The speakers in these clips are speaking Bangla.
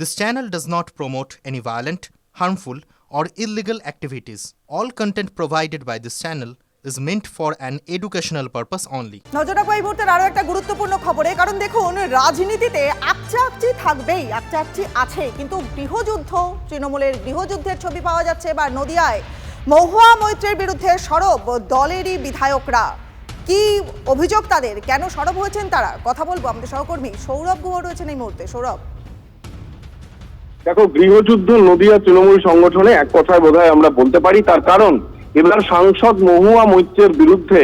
This channel does not promote any violent, harmful, or illegal activities. All content provided by this channel is meant for an educational purpose only. নজর এই মুহূর্তের আরও একটা গুরুত্বপূর্ণ খবরে। কারণ দেখুন রাজনীতিতে আকচা আকচি থাকবেই আকচা আকচি আছে। কিন্তু গৃহযুদ্ধ তৃণমূলের গৃহযুদ্ধের ছবি পাওয়া যাচ্ছে এবার নদিয়ায়। মহুয়া মৈত্রের বিরুদ্ধে সরব দলেরই বিধায়করা। কি অভিযোগ তাদের? কেন সরব হয়েছেন তারা? কথা বলব আমাদের সহকর্মী সৌরভ গুহ রয়েছেন এই মুহূর্তে। সৌরভ। দেখো, গৃহযুদ্ধ, নদিয়া তৃণমূল সংগঠনে এক কথায় বোধহয় আমরা বলতে পারি, তার কারণ এবার সাংসদ মহুয়া মৈত্রের বিরুদ্ধে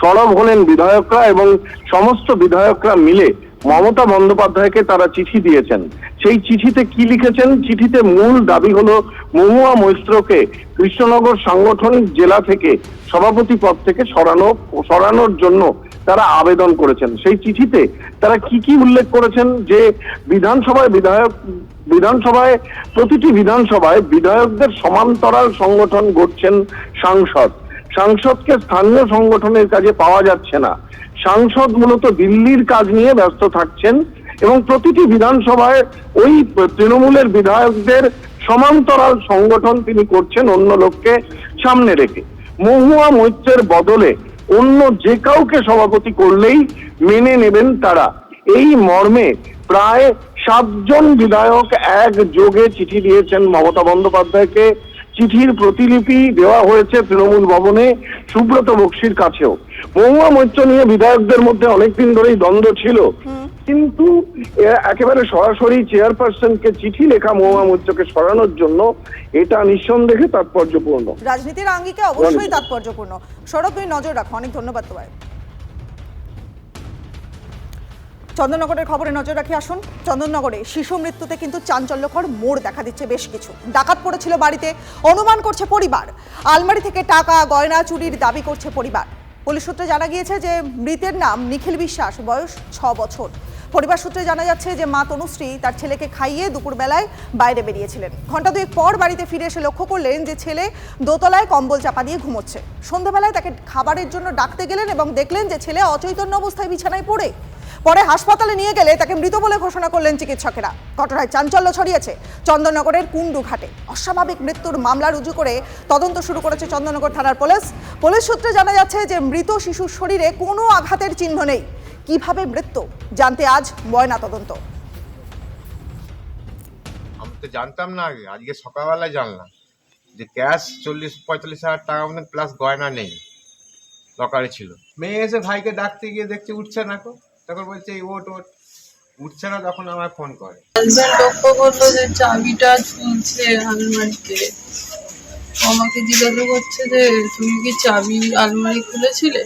সরব হলেন বিধায়করা এবং সমস্ত বিধায়করা মিলে মমতা বন্দ্যোপাধ্যায়কে তারা চিঠি দিয়েছেন। সেই চিঠিতে কি লিখেছেন? চিঠিতে মূল দাবি হলো মহুয়া মৈত্রকে কৃষ্ণনগর সাংগঠনিক জেলা থেকে সভাপতি পদ থেকে সরানো, সরানোর জন্য তারা আবেদন করেছেন। সেই চিঠিতে তারা কি কি উল্লেখ করেছেন যে বিধানসভায় বিধায়ক, বিধানসভায় প্রতিটি বিধানসভায় বিধায়কদের সমান্তরাল সংগঠন গড়ছেন সাংসদ। সাংসদকে স্থানীয় সংগঠনের কাজে পাওয়া যাচ্ছে না। সাংসদ মূলত দিল্লির কাজ নিয়ে ব্যস্ত থাকছেন এবং প্রতিটি বিধানসভায় ওই তৃণমূলের বিধায়কদের সমান্তরাল সংগঠন তিনি করছেন অন্য লোককে সামনে রেখে। মহুয়া মৈত্রের বদলে অন্য যে কাউকে সভাপতি করলেই মেনে নেবেন তারা। এই মর্মে প্রায় সাতজন বিধায়ক এক যোগে চিঠি দিয়েছেন মমতা বন্দ্যোপাধ্যায়কে। চিঠির প্রতিলিপি দেওয়া হয়েছে তৃণমূল ভবনে সুব্রত বক্সির কাছেও। মহুয়া মৈত্র নিয়ে বিধায়কদের মধ্যে অনেকদিন ধরেই দ্বন্দ্ব ছিল। কিন্তু একেবারে সরাসরি চেয়ারপারসনকে চিঠি লেখা মহুয়া মৈত্রকে সরানোর জন্য এটা নিঃসন্দেহে তাৎপর্যপূর্ণ। রাজনীতির আঙ্গিকে অবশ্যই তাৎপর্যপূর্ণ। সৌরভ তুমি নজর রাখো অনেক ধন্যবাদ তোমায়। চন্দননগরের খবরে নজর রাখি আসুন। চন্দননগরে শিশু মৃত্যুতে কিন্তু চাঞ্চল্যকর মোড় দেখা দিচ্ছে বেশ কিছু। ডাকাত পড়েছিল বাড়িতে অনুমান করছে পরিবার। আলমারি থেকে টাকা গয়না চুরির দাবি করছে পরিবার। পুলিশ সূত্রে জানা গিয়েছে যে মৃতের নাম নিখিল বিশ্বাস বয়স ছ বছর। পরিবার সূত্রে জানা যাচ্ছে যে মা তনুশ্রী তার ছেলেকে খাইয়ে দুপুরবেলায় বাইরে বেরিয়েছিলেন। ঘণ্টা দুয়েক পর বাড়িতে ফিরে এসে লক্ষ্য করলেন যে ছেলে দোতলায় কম্বল চাপা দিয়ে ঘুমোচ্ছে। সন্ধ্যাবেলায় তাকে খাবারের জন্য ডাকতে গেলেন এবং দেখলেন যে ছেলে অচৈতন্য অবস্থায় বিছানায় পড়ে। পরে হাসপাতালে নিয়ে গেলে তাকে মৃত বলে ঘোষণা করলেন চিকিৎসকেরা। ঘটনায় চাঞ্চল্য ছড়িয়েছে চন্দননগরের কুন্ডু ঘাটে। অস্বাভাবিক মৃত্যুর মামলা রুজু করে তদন্ত শুরু করেছে চন্দননগর থানার পুলিশ। পুলিশ সূত্রে জানা যাচ্ছে যে মৃত শিশুর শরীরে কোনো আঘাতের চিহ্ন নেই। কীভাবে মৃত্যু? জানতে আজ ময়না তদন্ত। আমি তো জানতাম না আগে, আজকে সকালবেলায় জানলাম যে ক্যাশ চল্লিশ, পঁয়তাল্লিশ হাজার টাকা মতন প্লাস গয়না নেই। লকারে ছিল। মেয়ে এসে ভাইকে ডাকতে গিয়ে দেখছে উঠছে না কো। তখন বলছে ওট ওট উঠছে না, তখন ফোন করে। লক্ষ্য করল যে চাবিটা ঝুলছে আলমারিতে। আমাকে জিজ্ঞাসা করছে যে, তুমি কি চাবি আলমারি খুলেছিলে?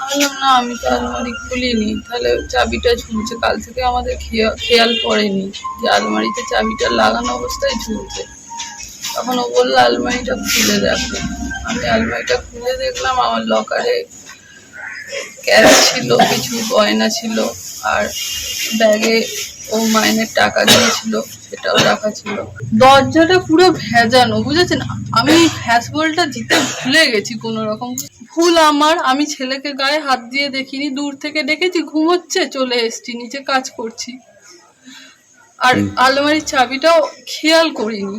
বললাম, না, আমি তো আলমারি খুলিনি। তাহলে চাবিটা ঝুলছে কাল থেকে আমাদের খেয়া- খেয়াল পড়েনি যে আলমারিতে চাবিটা লাগানো অবস্থায় ঝুলছে। তখন ও বলল, আলমারিটা খুলে দেখো। আমি আলমারিটা খুলে দেখলাম, আমার লকারে ক্যাশ ছিল কিছু গয়না ছিল আর ব্যাগে ও মাইনের টাকা দিয়েছিল সেটাও রাখা ছিল। দরজাটা পুরো ভেজানো বুঝেছেন? আমি হ্যাসবলটা জিতে ভুলে গেছি কোনো রকম ভুল আমার আমি ছেলেকে গায়ে হাত দিয়ে দেখিনি দূর থেকে দেখেছি ঘুমোচ্ছে চলে এসছি নিচে কাজ করছি। আর আলমারির চাবিটাও খেয়াল করিনি।